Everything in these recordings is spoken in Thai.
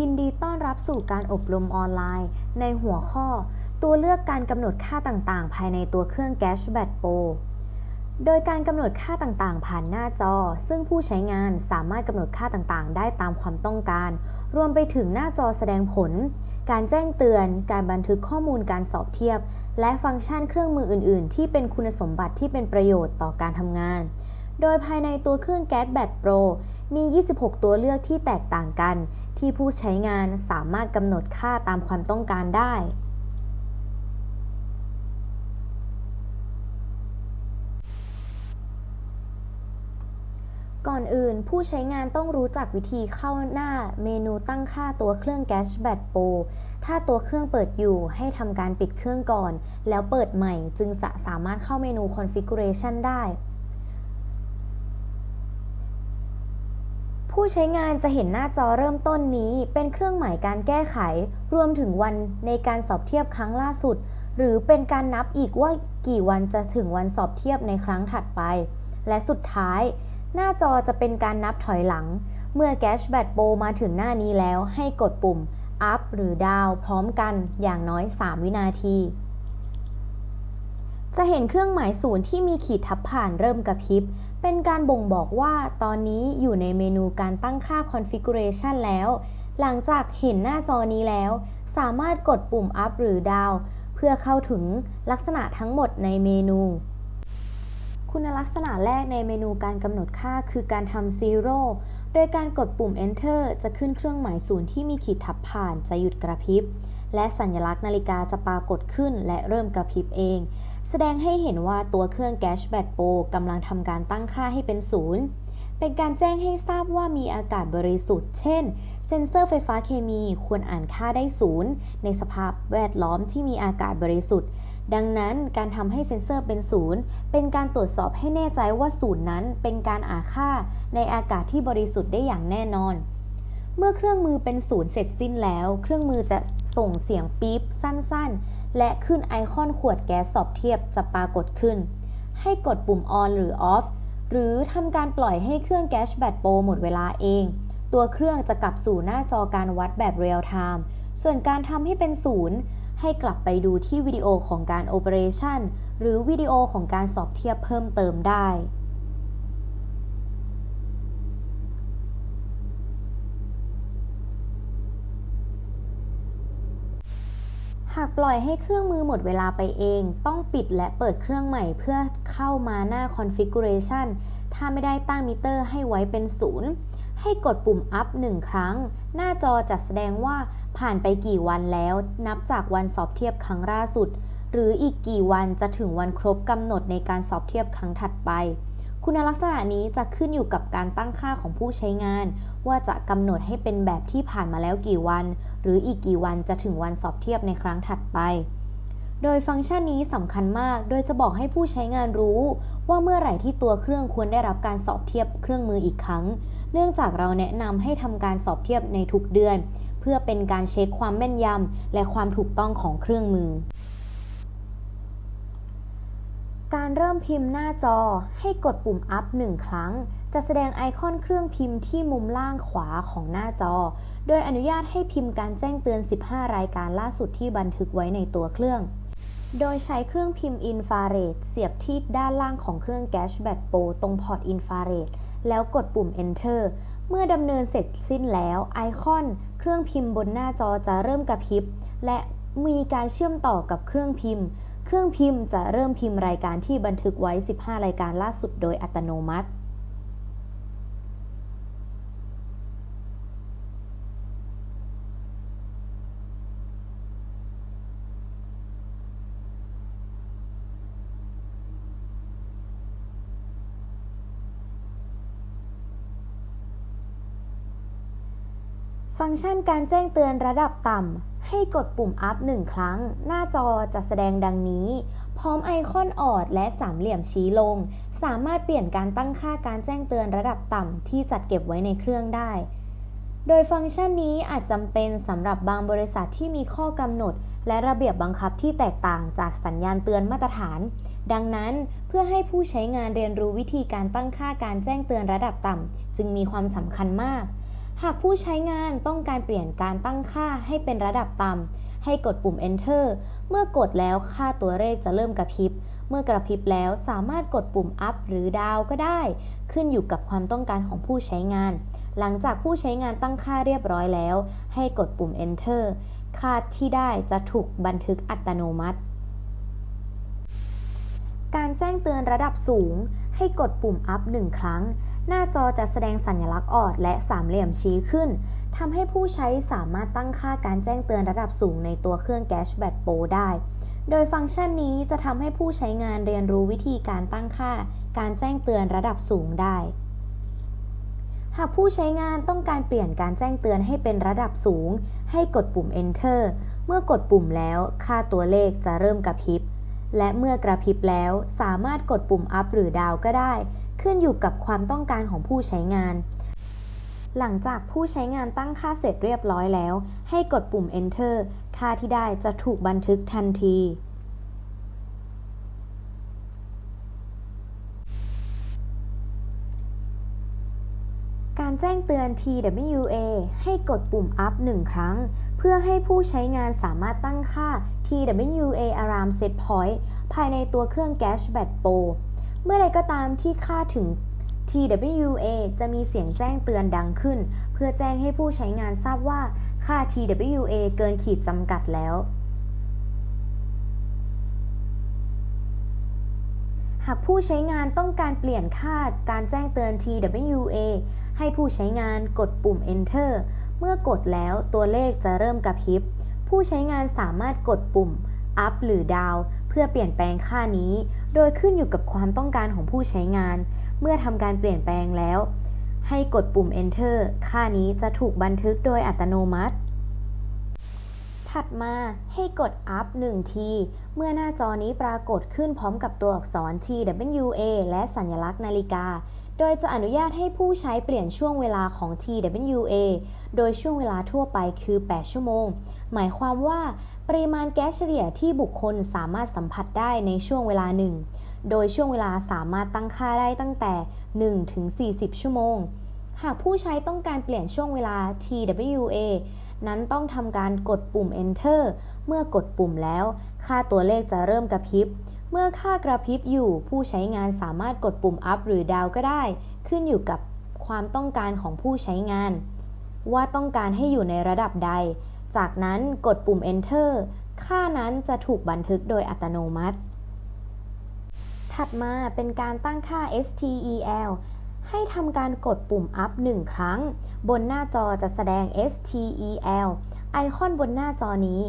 ยินดีต้อนรับสู่การอบรมออนไลน์ ในหัวข้อ ตัวเลือกการกำหนดค่าต่างๆ ภายในตัวเครื่อง Cashback Pro โดยการกำหนดค่าต่างๆ ผ่านหน้าจอ ซึ่งผู้ใช้งานสามารถกำหนดค่าต่างๆ ได้ตามความต้องการ รวมไปถึงหน้าจอแสดงผล การแจ้งเตือน การบันทึกข้อมูลการสอบเทียบ และฟังก์ชันเครื่องมืออื่น ๆ ที่เป็นคุณสมบัติที่เป็นประโยชน์ต่อการทำงาน โดยภายในตัวเครื่อง Cashback Pro มี 26 ตัวเลือกที่แตกต่างกัน ที่ผู้ใช้งานสามารถกำหนดค่าตามความต้องการได้ ก่อนอื่นผู้ใช้งานต้องรู้จักวิธีเข้าหน้าเมนูตั้งค่าตัวเครื่อง Cashback Pro ถ้าตัวเครื่องเปิดอยู่ให้ทำการปิดเครื่องก่อน แล้วเปิดใหม่จึงจะสามารถเข้าเมนู Configuration ได้ ผู้ใช้งานจะเห็นหน้าจอเริ่มต้นนี้เป็นเครื่องหมายการแก้ไข รวมถึงวันในการสอบเทียบครั้งล่าสุด หรือเป็นการนับอีกว่ากี่วันจะถึงวันสอบเทียบในครั้งถัดไป และสุดท้าย หน้าจอจะเป็นการนับถอยหลัง เมื่อ Cashback Pro มาถึงหน้านี้แล้วให้กดปุ่ม up หรือ down พร้อมกันอย่างน้อย 3 วินาที จะเห็นเครื่องหมายศูนย์ที่มีขีดทับผ่านเริ่มกระพริบ เป็นการบ่งบอกว่าตอนนี้อยู่ในเมนูการตั้งค่า configuration แล้ว หลังจากเห็นหน้าจอนี้แล้ว สามารถกดปุ่ม up หรือ down เพื่อเข้าถึงลักษณะทั้งหมดในเมนู คุณลักษณะแรกในเมนูการกำหนดค่าคือการทำ zero โดยการกดปุ่ม enter จะขึ้นเครื่องหมายศูนย์ที่มีขีดทับผ่านจะหยุดกระพริบ และสัญลักษณ์นาฬิกาจะปรากฏขึ้นและเริ่มกระพริบเอง แสดงให้เห็นว่าตัวเครื่อง Cashback Pro กำลังทำการตั้งค่าให้เป็นศูนย์เป็นการแจ้งให้ทราบว่ามีอากาศบริสุทธิ์ เช่น เซ็นเซอร์ไฟฟ้าเคมีควรอ่านค่าได้ศูนย์ในสภาพแวดล้อมที่มีอากาศบริสุทธิ์ ดังนั้นการทำให้เซ็นเซอร์เป็นศูนย์เป็นการตรวจสอบให้แน่ใจว่าศูนย์นั้นเป็นการอ่านค่าในอากาศที่บริสุทธิ์ได้อย่างแน่นอนเมื่อเครื่องมือเป็นศูนย์เสร็จสิ้นแล้ว เครื่องมือจะส่งเสียงปี๊บสั้น ๆ และขึ้นไอคอนขวดแก๊สสอบเทียบจะปรากฏขึ้น ให้กดปุ่ม on หรือ off หรือทำการปล่อยให้เครื่อง Cashback Pro หมดเวลาเอง ตัวเครื่องจะกลับสู่หน้าจอการวัดแบบ Real Time ส่วนการทำให้เป็นศูนย์ให้กลับไปดูที่วิดีโอของการ Operation หรือวิดีโอของการสอบเทียบเพิ่มเติมได้ หากปล่อยให้เครื่องมือหมดเวลาไปเอง ต้องปิดและเปิดเครื่องใหม่เพื่อเข้ามาหน้า Configuration ถ้าไม่ได้ตั้งมิเตอร์ให้ไว้เป็นศูนย์ให้กดปุ่ม up 1 ครั้ง หน้าจอจะแสดงว่าผ่านไปกี่วันแล้ว นับจากวันสอบเทียบครั้งล่าสุด หรืออีกกี่วันจะถึงวันครบกำหนดในการสอบเทียบครั้งถัดไป คุณลักษณะนี้จะขึ้นอยู่กับการตั้งค่าของผู้ใช้งาน ว่าจะกำหนดให้เป็นแบบที่ผ่านมาแล้วกี่วัน หรืออีกกี่วันจะถึงวันสอบเทียบในครั้งถัดไป โดยฟังก์ชันนี้สำคัญมาก โดยจะบอกให้ผู้ใช้งานรู้ ว่าเมื่อไหร่ที่ตัวเครื่องควรได้รับการสอบเทียบเครื่องมืออีกครั้ง เนื่องจากเราแนะนำให้ทำการสอบเทียบในทุกเดือน เพื่อเป็นการเช็คความแม่นยำและความถูกต้องของเครื่องมือ การเริ่มพิมพ์หน้าจอให้กดปุ่ม up 1 ครั้ง จะแสดงไอคอนเครื่องพิมพ์ที่มุมล่างขวาของหน้าจอ โดยอนุญาตให้พิมพ์การแจ้งเตือน 15 รายการล่าสุดที่บันทึกไว้ในตัวเครื่อง โดยใช้เครื่องพิมพ์อินฟราเรดเสียบที่ด้านล่างของเครื่อง Cashback Pro ตรงพอร์ตอินฟราเรดแล้วกดปุ่ม Enter เมื่อดำเนินเสร็จสิ้นแล้ว ไอคอนเครื่องพิมพ์บนหน้าจอจะเริ่มกระพริบ และมีการเชื่อมต่อกับเครื่องพิมพ์ เครื่องพิมพ์จะเริ่มพิมพ์รายการที่บันทึกไว้ 15 รายการล่าสุดโดยอัตโนมัติ ฟังก์ชันการแจ้งเตือนระดับต่ำ ให้กดปุ่ม up 1ครั้ง หน้าจอจะแสดงดังนี้ พร้อมไอคอนออดและสามเหลี่ยมชี้ลง สามารถเปลี่ยนการตั้งค่าการแจ้งเตือนระดับต่ำที่จัดเก็บไว้ในเครื่องได้ โดยฟังก์ชันนี้อาจจำเป็นสำหรับบางบริษัทที่มีข้อกำหนด และระเบียบบังคับที่แตกต่างจากสัญญาณเตือนมาตรฐาน ดังนั้นเพื่อให้ผู้ใช้งานเรียนรู้วิธีการตั้งค่าการแจ้งเตือนระดับต่ำจึงมีความสำคัญมาก หากผู้ใช้งานต้องการเปลี่ยนการตั้งค่าให้เป็นระดับต่ำ ให้กดปุ่ม enter เมื่อกดแล้วค่าตัวเลขจะเริ่มกระพริบ เมื่อกระพริบแล้วสามารถกดปุ่ม up หรือ down ก็ได้ ขึ้นอยู่กับความต้องการของผู้ใช้งาน หลังจากผู้ใช้งานตั้งค่าเรียบร้อยแล้ว ให้กดปุ่ม enter ค่าที่ได้จะถูกบันทึกอัตโนมัติ การแจ้งเตือนระดับสูง ให้กดปุ่ม up หนึ่งครั้ง หน้าจอจะแสดงสัญลักษณ์ออดและสามเหลี่ยมชี้ขึ้นทำให้ผู้ใช้สามารถตั้งค่าการแจ้งเตือนระดับสูงในตัวเครื่อง Cashback Pro ได้ โดยฟังก์ชันนี้จะทำให้ผู้ใช้งานเรียนรู้วิธีการตั้งค่า การแจ้งเตือนระดับสูงได้ หากผู้ใช้งานต้องการเปลี่ยนการแจ้งเตือนให้เป็นระดับสูง ให้กดปุ่ม enter เมื่อกดปุ่มแล้ว ค่าตัวเลขจะเริ่มกระพริบ และเมื่อกระพริบแล้วสามารถกดปุ่ม up หรือ down ก็ได้ ขึ้นอยู่กับความต้องการของผู้ใช้งาน หลังจากผู้ใช้งานตั้งค่าเสร็จเรียบร้อยแล้ว ให้กดปุ่ม enter ค่าที่ได้จะถูกบันทึกทันทีการแจ้งเตือน TWA ให้กดปุ่ม up 1 ครั้ง เพื่อให้ผู้ใช้งานสามารถตั้งค่า TWA Alarm Set Point ภายในตัวเครื่อง Cashback Pro เมื่อใดก็ตามที่ค่าถึง TWA จะมีเสียงแจ้งเตือนดังขึ้น เพื่อแจ้งให้ผู้ใช้งานทราบว่าค่า TWA เกินขีดจำกัดแล้ว หากผู้ใช้งานต้องการเปลี่ยนค่าการแจ้งเตือน TWA ให้ผู้ใช้งานกดปุ่ม enter เมื่อกดแล้วตัวเลขจะเริ่มกระพริบ ผู้ใช้งานสามารถกดปุ่ม up หรือ down เพื่อเปลี่ยนแปลงค่านี้ โดยขึ้นอยู่กับความต้องการของผู้ใช้งาน เมื่อทำการเปลี่ยนแปลงแล้ว ให้กดปุ่ม enter ค่านี้จะถูกบันทึกโดยอัตโนมัติ ถัดมาให้กด up 1 ที เมื่อหน้าจอนี้ปรากฏขึ้นพร้อมกับตัวอักษร TWA และสัญลักษณ์นาฬิกาโดยจะอนุญาตให้ผู้ใช้เปลี่ยนช่วงเวลาของ TWA โดยช่วงเวลาทั่วไปคือ 8 ชั่วโมง หมายความว่า ปริมาณแก๊สเฉลี่ยที่บุคคลสามารถสัมผัสได้ในช่วงเวลาหนึ่ง โดยช่วงเวลาสามารถตั้งค่าได้ตั้งแต่ 1 ถึง 40 ชั่วโมง หากผู้ใช้ต้องการเปลี่ยนช่วงเวลา TWA นั้นต้องทำการกดปุ่ม enter เมื่อกดปุ่มแล้ว ค่าตัวเลขจะเริ่มกระพริบ เมื่อค่ากระพริบอยู่ ผู้ใช้งานสามารถกดปุ่ม up หรือ down ก็ได้ ขึ้นอยู่กับความต้องการของผู้ใช้งาน ว่าต้องการให้อยู่ในระดับใด จากนั้นกดปุ่ม enter ค่านั้นจะถูกบันทึกโดยอัตโนมัติ ถัดมาเป็นการตั้งค่า STEL ให้ทำการกดปุ่ม up 1 ครั้ง บนหน้าจอจะแสดง STEL ไอคอนบนหน้าจอนี้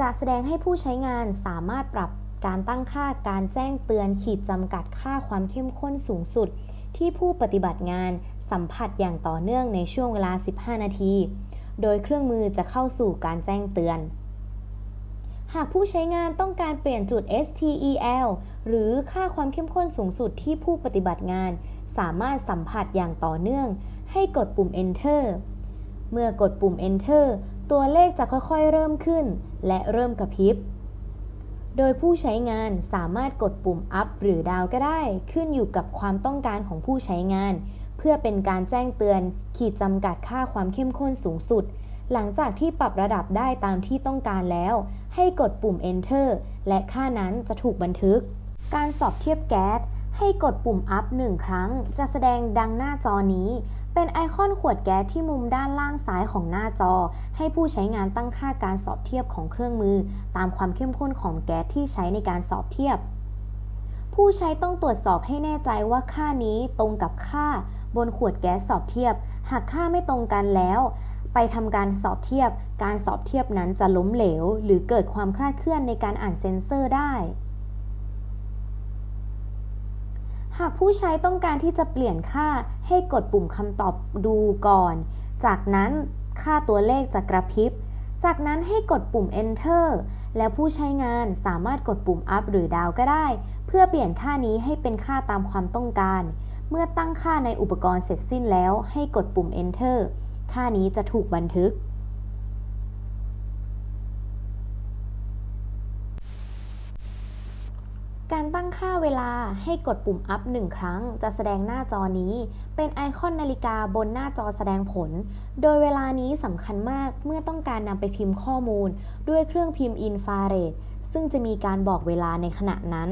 จะแสดงให้ผู้ใช้งานสามารถปรับการตั้งค่าการแจ้งเตือนขีดจำกัดค่าความเข้มข้นสูงสุด ที่ผู้ปฏิบัติงานสัมผัสอย่างต่อเนื่องในช่วงเวลา 15 นาที โดยเครื่องมือจะเข้าสู่การแจ้งเตือน หากผู้ใช้งานต้องการเปลี่ยนจุด STEL หรือค่าความเข้มข้นสูงสุดที่ผู้ปฏิบัติงาน สามารถสัมผัสอย่างต่อเนื่อง ให้กดปุ่ม enter เมื่อกดปุ่ม enter ตัวเลขจะค่อยๆ เริ่มขึ้น และเริ่มกระพริบ โดยผู้ใช้งานสามารถกดปุ่ม up หรือ down ก็ได้ ขึ้นอยู่กับความต้องการของผู้ใช้งาน พื่อเป็นการแจ้งเตือน ขีดจำกัดค่าความเข้มข้นสูงสุด หลังจากที่ปรับระดับได้ตามที่ต้องการแล้ว ให้กดปุ่ม enter และค่านั้นจะถูกบันทึก การสอบเทียบแก๊สให้กดปุ่ม up 1 ครั้ง จะแสดงดังหน้าจอนี้ เป็นไอคอนขวดแก๊สที่มุมด้านล่างซ้ายของหน้าจอ ให้ผู้ใช้งานตั้งค่าการสอบเทียบของเครื่องมือ ตามความเข้มข้นของแก๊สที่ใช้ในการสอบเทียบ ผู้ใช้ต้องตรวจสอบให้แน่ใจว่าค่านี้ตรงกับค่า บนขวดแก๊สสอบเทียบ หากค่าไม่ตรงกันแล้ว ไปทำการสอบเทียบ การสอบเทียบนั้นจะล้มเหลว หรือเกิดความคลาดเคลื่อนในการอ่านเซ็นเซอร์ได้ หากผู้ใช้ต้องการที่จะเปลี่ยนค่าให้กดปุ่มคำตอบดูก่อน จากนั้นค่าตัวเลขจะกระพริบ จากนั้นให้กดปุ่ม enter แล้วผู้ใช้งานสามารถกดปุ่ม up หรือ down ก็ได้ เพื่อเปลี่ยนค่านี้ให้เป็นค่าตามความต้องการ เมื่อตั้งค่าในอุปกรณ์เสร็จสิ้นแล้วให้กดปุ่ม enter ค่านี้จะถูกบันทึก การตั้งค่าเวลาให้กดปุ่ม up 1 ครั้ง จะแสดงหน้าจอนี้ เป็นไอคอนนาฬิกาบนหน้าจอแสดงผล โดยเวลานี้สำคัญมากเมื่อต้องการนำไปพิมพ์ข้อมูล ด้วยเครื่องพิมพ์อินฟราเรดซึ่งจะมีการบอกเวลาในขณะนั้น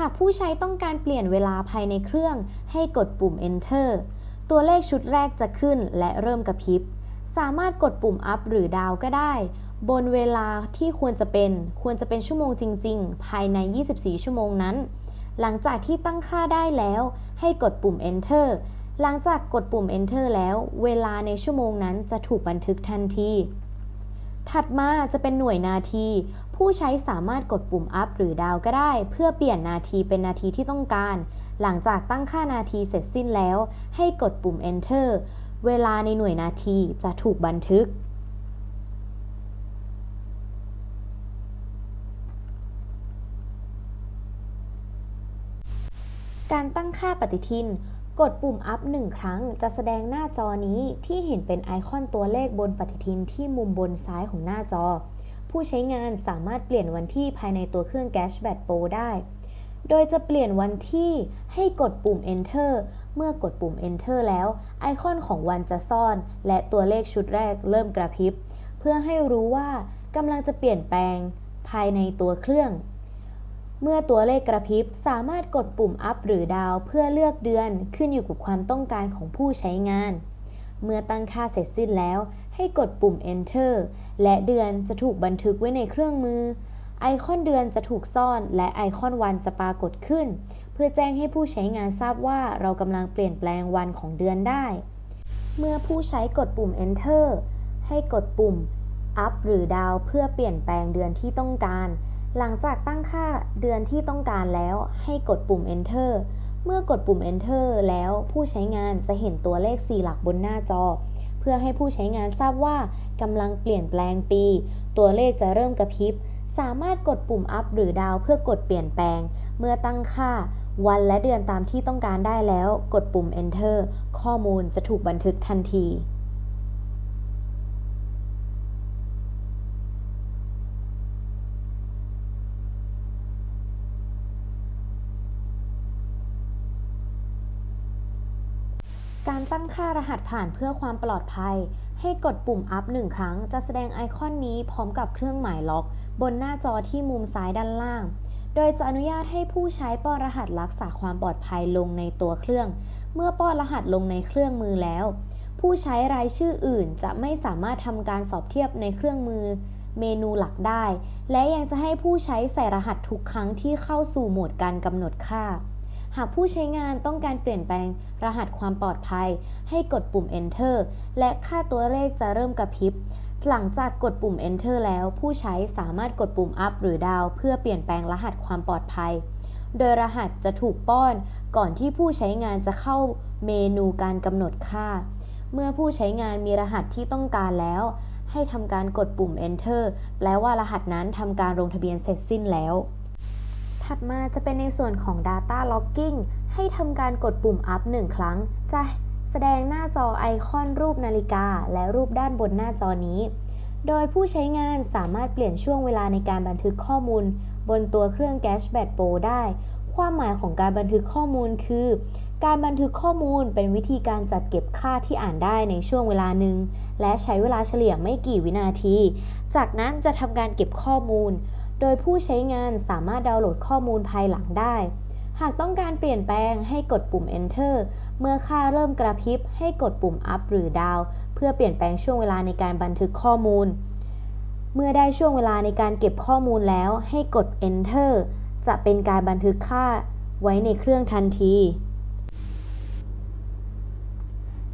หากผู้ใช้ต้องการเปลี่ยนเวลาภายในเครื่อง ให้กดปุ่ม enter ตัวเลขชุดแรกจะขึ้นและเริ่มกระพริบ สามารถกดปุ่ม up หรือ down ก็ได้ บนเวลาที่ควรจะเป็นควรจะเป็นชั่วโมงจริง ๆ ภายใน 24 ชั่วโมงนั้น หลังจากที่ตั้งค่าได้แล้ว ให้กดปุ่ม enter หลังจากกดปุ่ม enter แล้ว เวลาในชั่วโมงนั้นจะถูกบันทึกทันที ถัดมาจะเป็นหน่วยนาที ผู้ใช้สามารถกดปุ่ม up หรือ down ก็ได้ เพื่อเปลี่ยนนาทีเป็นนาทีที่ต้องการ หลังจากตั้งค่านาทีเสร็จสิ้นแล้ว ให้กดปุ่ม enter เวลาในหน่วยนาทีจะถูกบันทึก การตั้งค่าปฏิทิน กดปุ่ม up หนึ่งครั้ง จะแสดงหน้าจอนี้ที่เห็นเป็นไอคอนตัวเลขบนปฏิทินที่มุมบนซ้ายของหน้าจอ ผู้ใช้งานสามารถเปลี่ยนวันที่ภายในตัวเครื่อง Cashback Pro ได้ โดยจะเปลี่ยนวันที่ให้กดปุ่ม enter เมื่อกดปุ่ม enter แล้ว ไอคอนของวันจะซ่อน และตัวเลขชุดแรกเริ่มกระพริบ เพื่อให้รู้ว่ากำลังจะเปลี่ยนแปลงภายในตัวเครื่อง เมื่อตัวเลขกระพริบสามารถกดปุ่ม up หรือ down เพื่อเลือกเดือนขึ้นอยู่กับความต้องการของผู้ใช้งาน เมื่อตั้งค่าเสร็จสิ้นแล้ว ให้กดปุ่ม enter และเดือนจะถูกบันทึกไว้ในเครื่องมือ ไอคอนเดือนจะถูกซ่อน และไอคอนวันจะปรากฏขึ้น เพื่อแจ้งให้ผู้ใช้งานทราบว่าเรากำลังเปลี่ยนแปลงวันของเดือนได้ เมื่อผู้ใช้กดปุ่ม enter ให้กดปุ่ม up หรือ down เพื่อเปลี่ยนแปลงเดือนที่ต้องการ หลังจากตั้งค่าเดือนที่ต้องการแล้วให้กดปุ่ม enter เมื่อกดปุ่ม enter แล้วผู้ใช้งานจะเห็นตัวเลข4หลักบนหน้าจอ เพื่อให้ผู้ใช้งานทราบว่ากำลังเปลี่ยนแปลงปี ตัวเลขจะเริ่มกระพริบ สามารถกดปุ่ม up หรือ down เพื่อกดเปลี่ยนแปลง เมื่อตั้งค่า วันและเดือนตามที่ต้องการได้แล้ว กดปุ่ม enter ข้อมูลจะถูกบันทึกทันที การตั้ง ค่ารหัสผ่านเพื่อความปลอดภัย ให้กดปุ่ม up หนึ่งครั้ง จะแสดงไอคอนนี้พร้อมกับเครื่องหมายล็อก บนหน้าจอที่มุมซ้ายด้านล่าง โดยจะอนุญาตให้ผู้ใช้ป้อนรหัสรักษาความปลอดภัยลงในตัวเครื่อง เมื่อป้อนรหัสลงในเครื่องมือแล้ว ผู้ใช้รายชื่ออื่นจะไม่สามารถทำการสอบเทียบในเครื่องมือเมนูหลักได้ และยังจะให้ผู้ใช้ใส่รหัสทุกครั้งที่เข้าสู่โหมดการกำหนดค่า หากผู้ใช้งานต้องการเปลี่ยนแปลงรหัสความปลอดภัย ให้กดปุ่ม enter และค่าตัวเลขจะเริ่มกระพริบ หลังจากกดปุ่ม enter แล้วผู้ใช้สามารถกดปุ่ม up หรือ down เพื่อเปลี่ยนแปลงรหัสความปลอดภัย โดยรหัสจะถูกป้อนก่อนที่ผู้ใช้งานจะเข้าเมนูการกำหนดค่า เมื่อผู้ใช้งานมีรหัสที่ต้องการแล้ว ให้ทำการกดปุ่ม enter แปลว่ารหัสนั้นทำการลงทะเบียนเสร็จสิ้นแล้ว ถัดมาจะเป็นในส่วนของ Data Logging ให้ทำการกดปุ่ม up 1 ครั้ง จะแสดงหน้าจอไอคอนรูปนาฬิกา และรูปด้านบนหน้าจอนี้ โดยผู้ใช้งานสามารถเปลี่ยนช่วงเวลาในการบันทึกข้อมูล บนตัวเครื่อง Cashback Pro ได้ ความหมายของการบันทึกข้อมูลคือ การบันทึกข้อมูลเป็นวิธีการจัดเก็บค่าที่อ่านได้ในช่วงเวลาหนึ่งและใช้เวลาเฉลี่ยไม่กี่วินาที จากนั้นจะทำการเก็บข้อมูล โดยผู้ใช้งานสามารถดาวน์โหลดข้อมูลภายหลังได้ หากต้องการเปลี่ยนแปลงให้กดปุ่ม enter เมื่อค่าเริ่มกระพริบให้กดปุ่ม up หรือ down เพื่อเปลี่ยนแปลงช่วงเวลาในการบันทึกข้อมูล เมื่อได้ช่วงเวลาในการเก็บข้อมูลแล้ว ให้กด enter จะเป็นการบันทึกค่าไว้ในเครื่องทันที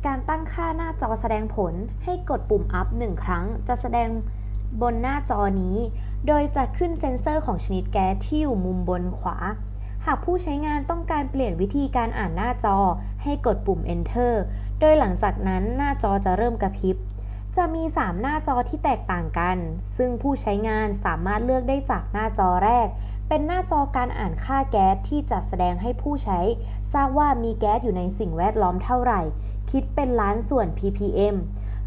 การตั้งค่าหน้าจอแสดงผลให้กดปุ่ม up 1 ครั้ง จะแสดงบนหน้าจอนี้ โดยจะขึ้นเซ็นเซอร์ของชนิดแก๊สที่อยู่มุมบนขวา หากผู้ใช้งานต้องการเปลี่ยนวิธีการอ่านหน้าจอ ให้กดปุ่ม enter โดยหลังจากนั้นหน้าจอจะเริ่มกระพริบ จะมี 3 หน้าจอที่แตกต่างกัน ซึ่งผู้ใช้งานสามารถเลือกได้จากหน้าจอแรก เป็นหน้าจอการอ่านค่าแก๊สที่จะแสดงให้ผู้ใช้ ทราบว่ามีแก๊สอยู่ในสิ่งแวดล้อมเท่าไหร่ คิดเป็นล้านส่วน ppm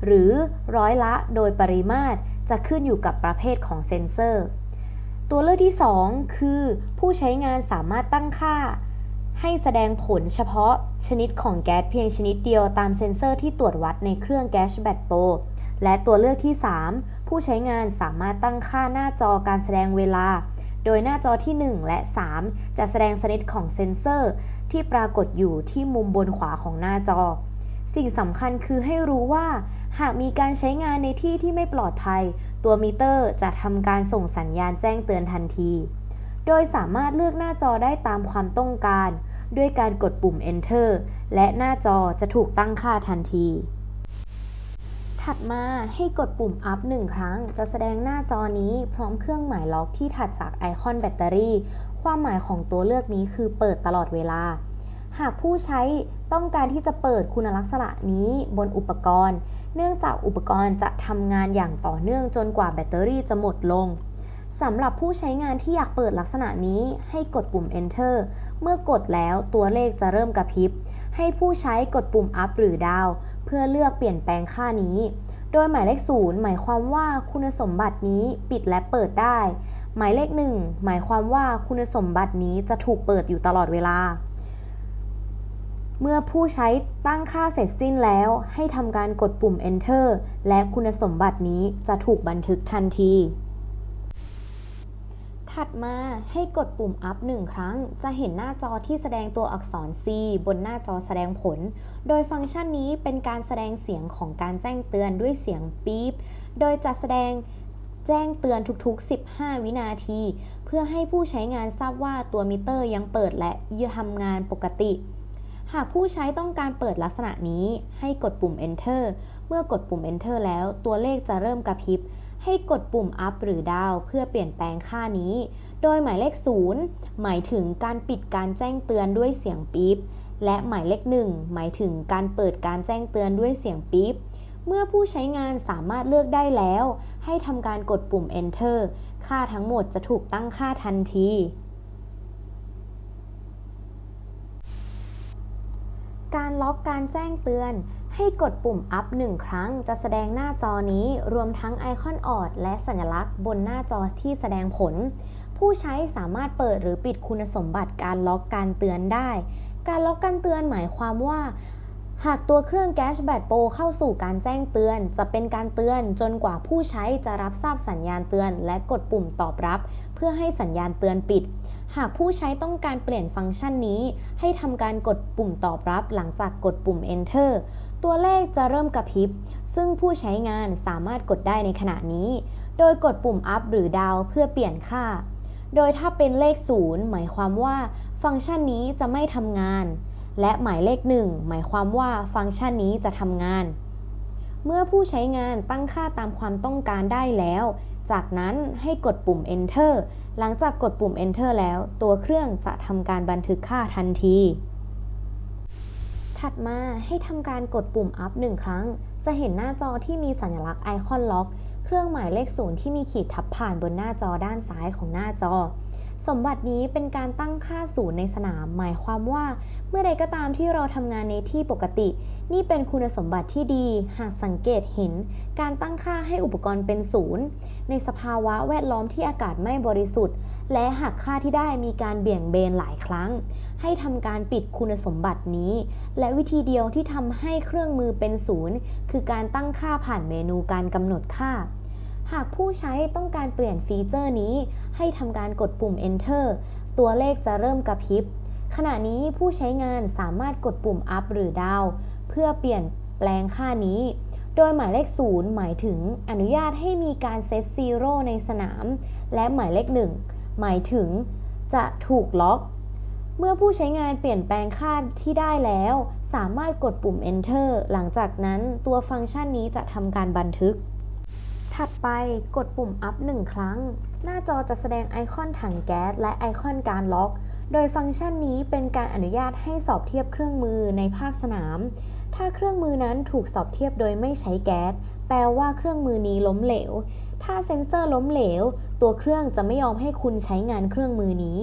หรือร้อยละโดยปริมาตร จะขึ้นอยู่กับประเภทของเซ็นเซอร์ ตัวเลือกที่ 2 คือผู้ใช้งานสามารถตั้งค่า ให้แสดงผลเฉพาะชนิดของแก๊สเพียงชนิดเดียวตามเซ็นเซอร์ที่ตรวจวัดในเครื่องแก๊สแบตโปรและตัวเลือกที่ 3 ผู้ใช้งานสามารถตั้งค่าหน้าจอการแสดงเวลา โดยหน้าจอที่ 1 และ 3 จะแสดงชนิดของเซ็นเซอร์ ที่ปรากฏอยู่ที่มุมบนขวาของหน้าจอ สิ่งสำคัญคือให้รู้ว่า หากมีการใช้งานในที่ที่ไม่ปลอดภัย ตัวมิเตอร์จะทำการส่งสัญญาณแจ้งเตือนทันที โดยสามารถเลือกหน้าจอได้ตามความต้องการ ด้วยการกดปุ่ม Enter และหน้าจอจะถูกตั้งค่าทันที ถัดมาให้กดปุ่ม Up หนึ่งครั้ง จะแสดงหน้าจอนี้พร้อมเครื่องหมายล็อกที่ถัดจากไอคอนแบตเตอรี่ ความหมายของตัวเลือกนี้คือเปิดตลอดเวลา หากผู้ใช้ต้องการที่จะเปิดคุณลักษณะนี้บนอุปกรณ์ เนื่องจากอุปกรณ์จะทำงานอย่างต่อเนื่องจนกว่าแบตเตอรี่จะหมดลงสำหรับผู้ใช้งานที่อยากเปิดลักษณะนี้ให้กดปุ่ม Enter เมื่อกดแล้วตัวเลขจะเริ่มกระพริบ ให้ผู้ใช้กดปุ่ม Up หรือ Down เพื่อเลือกเปลี่ยนแปลงค่านี้ โดยหมายเลข 0 หมายความว่าคุณสมบัตินี้ปิดและเปิดได้ หมายเลข 1 หมายความว่าคุณสมบัตินี้จะถูกเปิดอยู่ตลอดเวลา เมื่อผู้ใช้ตั้งค่าเสร็จสิ้นแล้ว ให้ทำการกดปุ่ม Enter และคุณสมบัตินี้จะถูกบันทึกทันที ถัดมาให้กดปุ่ม Up หนึ่งครั้ง จะเห็นหน้าจอที่แสดงตัวอักษร C บนหน้าจอแสดงผล โดยฟังก์ชันนี้เป็นการแสดงเสียงของการแจ้งเตือนด้วยเสียงปี๊บ โดยจะแสดงแจ้งเตือนทุกๆ 15 วินาที เพื่อให้ผู้ใช้งานทราบว่าตัวมิเตอร์ยังเปิดและยังทำงานปกติ หากผู้ใช้ต้องการเปิดลักษณะนี้ ให้กดปุ่ม Enter เมื่อกดปุ่ม Enter แล้วตัวเลขจะเริ่มกระพริบ ให้กดปุ่ม Up หรือ Down เพื่อเปลี่ยนแปลงค่านี้ โดยหมายเลข 0 หมายถึงการปิดการแจ้งเตือนด้วยเสียงปี๊บ และหมายเลข 1 หมายถึงการเปิดการแจ้งเตือนด้วยเสียงปี๊บ เมื่อผู้ใช้งานสามารถเลือกได้แล้ว ให้ทำการกดปุ่ม Enter ค่าทั้งหมดจะถูกตั้งค่าทันที การล็อกการแจ้งเตือน ให้กดปุ่ม Up 1ครั้งจะแสดงหน้าจอนี้รวมทั้งไอคอนออดและสัญลักษณ์บนหน้าจอที่แสดงผล ผู้ใช้สามารถเปิดหรือปิดคุณสมบัติการล็อกการเตือนได้ การล็อกการเตือนหมายความว่าหากตัวเครื่องแก๊สแบตโปเข้าสู่การแจ้งเตือน จะเป็นการเตือนจนกว่าผู้ใช้จะรับทราบสัญญาณเตือน และกดปุ่มตอบรับ เพื่อให้สัญญาณเตือนปิด หากผู้ใช้ต้องการเปลี่ยนฟังก์ชันนี้ ให้ทำการกดปุ่มตอบรับหลังจากกดปุ่ม Enter ตัวเลขจะเริ่มกระพริบ ซึ่งผู้ใช้งานสามารถกดได้ในขณะนี้ โดยกดปุ่ม Up หรือ Down เพื่อเปลี่ยนค่า โดยถ้าเป็นเลข 0 หมายความว่าฟังก์ชันนี้จะไม่ทำงาน และหมายเลข 1 หมายความว่าฟังก์ชันนี้จะทำงาน เมื่อผู้ใช้งานตั้งค่าตามความต้องการได้แล้ว จากนั้นให้กดปุ่ม Enter หลังจากกดปุ่ม Enter แล้ว ตัวเครื่องจะทำการบันทึกค่าทันที ถัดมาให้ทำการกดปุ่ม Up 1ครั้ง จะเห็นหน้าจอที่มีสัญลักษณ์ไอคอนล็อก เครื่องหมายเลขศูนย์ที่มีขีดทับผ่านบนหน้าจอด้านซ้ายของหน้าจอ สมบัตินี้เป็นการตั้งค่าศูนย์ในสนาม หมายความว่า เมื่อใดก็ตามที่เราทำงานในที่ปกติ นี่เป็นคุณสมบัติที่ดี หากสังเกตเห็น การตั้งค่าให้อุปกรณ์เป็นศูนย์ในสภาวะแวดล้อมที่อากาศไม่บริสุทธิ์ และหากค่าที่ได้มีการเบี่ยงเบนหลายครั้ง ให้ทำการปิดคุณสมบัตินี้ และวิธีเดียวที่ทำให้เครื่องมือเป็นศูนย์คือการตั้งค่าผ่านเมนูการกำหนดค่า หากผู้ใช้ต้องการเปลี่ยนฟีเจอร์นี้ ให้ทำการกดปุ่ม Enter ตัวเลขจะเริ่มกระพริบ ขณะนี้ผู้ใช้งานสามารถกดปุ่ม Up หรือ Down เพื่อเปลี่ยนแปลงค่านี้ โดยหมายเลข 0 หมายถึงอนุญาตให้มีการเซตซีโร่ในสนาม และหมายเลข 1 หมายถึงจะถูกล็อกเมื่อผู้ใช้งานเปลี่ยนแปลงค่าที่ได้แล้ว สามารถกดปุ่ม Enter หลังจากนั้นตัวฟังก์ชันนี้จะทำการบันทึก ถัดไปกดปุ่ม Up 1ครั้ง หน้าจอจะแสดงไอคอนถังแก๊สและไอคอนการล็อก โดยฟังก์ชันนี้เป็นการอนุญาตให้สอบเทียบเครื่องมือในภาคสนาม ถ้าเครื่องมือนั้นถูกสอบเทียบโดยไม่ใช้แก๊ส แปลว่าเครื่องมือนี้ล้มเหลว ถ้าเซ็นเซอร์ล้มเหลว ตัวเครื่องจะไม่ยอมให้คุณใช้งานเครื่องมือนี้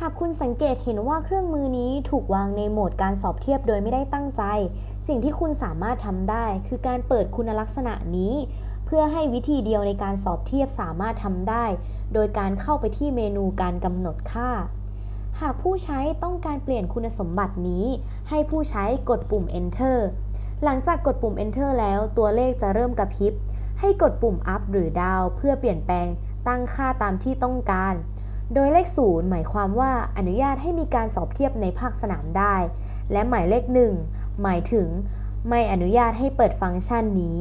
หากคุณสังเกตเห็นว่าเครื่องมือนี้ถูกวางในโหมดการสอบเทียบโดยไม่ได้ตั้งใจ สิ่งที่คุณสามารถทำได้ คือการเปิดคุณลักษณะนี้ เพื่อให้วิธีเดียวในการสอบเทียบสามารถทำได้ โดยการเข้าไปที่เมนูการกำหนดค่า หากผู้ใช้ต้องการเปลี่ยนคุณสมบัตินี้ ให้ผู้ใช้กดปุ่ม enter หลังจากกดปุ่ม enter แล้วตัวเลขจะเริ่มกระพริบ ให้กดปุ่ม up หรือ down เพื่อเปลี่ยนแปลงตั้งค่าตามที่ต้องการ โดยเลข 0 หมายความว่าอนุญาตให้มีการสอบเทียบในภาคสนามได้ และหมายเลข 1 หมายถึง ไม่อนุญาตให้เปิดฟังก์ชันนี้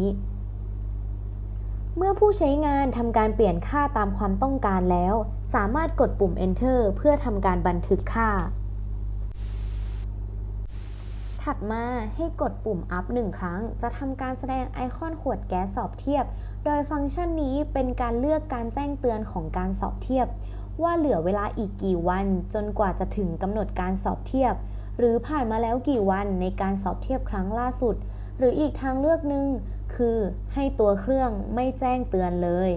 เมื่อผู้ใช้งานทำการเปลี่ยนค่าตามความต้องการแล้ว สามารถกดปุ่ม enter เพื่อทำการบันทึกค่า ถัดมาให้กดปุ่ม up 1 ครั้ง จะทำการแสดงไอคอนขวดแก๊สสอบเทียบ โดยฟังก์ชันนี้เป็นการเลือกการแจ้งเตือนของการสอบเทียบ ว่าเหลือเวลาอีกกี่วัน จนกว่าจะถึงกำหนดการสอบเทียบ หรือผ่านมาแล้วกี่วันในการสอบเทียบครั้งล่าสุด หรืออีกทางเลือกหนึ่ง คือให้ตัวเครื่องไม่แจ้งเตือนเลย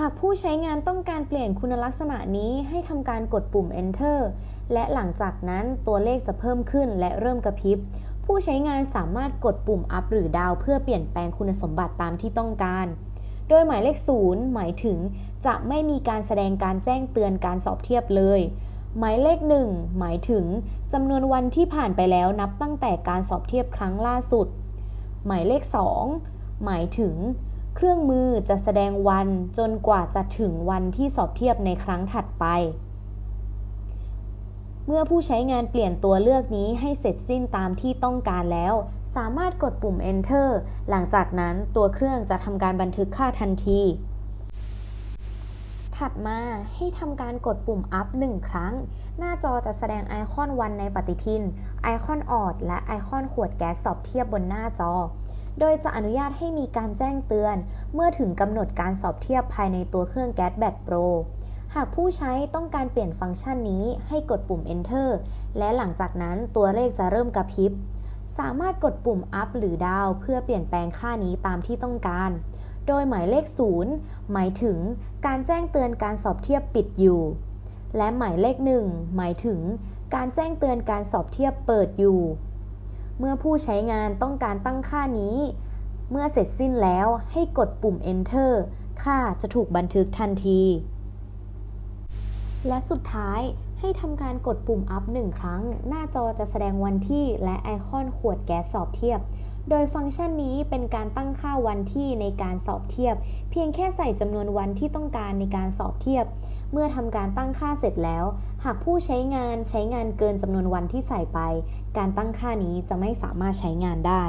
หากผู้ใช้งานต้องการเปลี่ยนคุณลักษณะนี้ให้ทำการกดปุ่ม enter และหลังจากนั้นตัวเลขจะเพิ่มขึ้นและเริ่มกระพริบ ผู้ใช้งานสามารถกดปุ่ม up หรือ down เพื่อเปลี่ยนแปลงคุณสมบัติตามที่ต้องการ โดยหมายเลข 0 หมายถึง จะไม่มีการแสดงการแจ้งเตือนการสอบเทียบเลย หมายเลข 1 หมายถึงจำนวนวันที่ผ่านไปแล้วนับตั้งแต่การสอบเทียบครั้งล่าสุด หมายเลข 2 หมายถึง เครื่องมือจะแสดงวันจนกว่าจะถึงวันที่สอบเทียบในครั้งถัดไป เมื่อผู้ใช้งานเปลี่ยนตัวเลือกนี้ให้เสร็จสิ้นตามที่ต้องการแล้ว สามารถกดปุ่ม enter หลังจากนั้นตัวเครื่องจะทำการบันทึกค่าทันที ถัดมาให้ทำการกดปุ่ม up 1 ครั้ง หน้าจอจะแสดงไอคอนวันในปฏิทิน ไอคอนออด และไอคอนขวดแก๊สสอบเทียบบนหน้าจอ โดยจะอนุญาตให้มีการแจ้งเตือน เมื่อถึงกำหนดการสอบเทียบภายในตัวเครื่องแก๊สแบตโปรหากผู้ใช้ต้องการเปลี่ยนฟังก์ชันนี้ให้กดปุ่ม enter และหลังจากนั้นตัวเลขจะเริ่มกระพริบ สามารถกดปุ่ม up หรือ down เพื่อเปลี่ยนแปลงค่านี้ตามที่ต้องการ โดยหมายเลข 0 หมายถึงการแจ้งเตือนการสอบเทียบปิดอยู่ และหมายเลข 1 หมายถึงการแจ้งเตือนการสอบเทียบเปิดอยู่ เมื่อผู้ใช้งานต้องการตั้งค่านี้ เมื่อเสร็จสิ้นแล้วให้กดปุ่ม enter ค่าจะถูกบันทึกทันที และสุดท้ายให้ทำการกดปุ่ม up 1 ครั้ง หน้าจอจะแสดงวันที่และไอคอนขวดแก๊สสอบเทียบ โดยฟังก์ชันนี้เป็นการตั้งค่าวันที่ในการสอบเทียบ เพียงแค่ใส่จำนวนวันที่ต้องการในการสอบเทียบ เมื่อทำการตั้งค่าเสร็จแล้ว หากผู้ใช้งานใช้งานเกินจำนวนวันที่ใส่ไป การตั้งค่านี้จะไม่สามารถใช้งานได้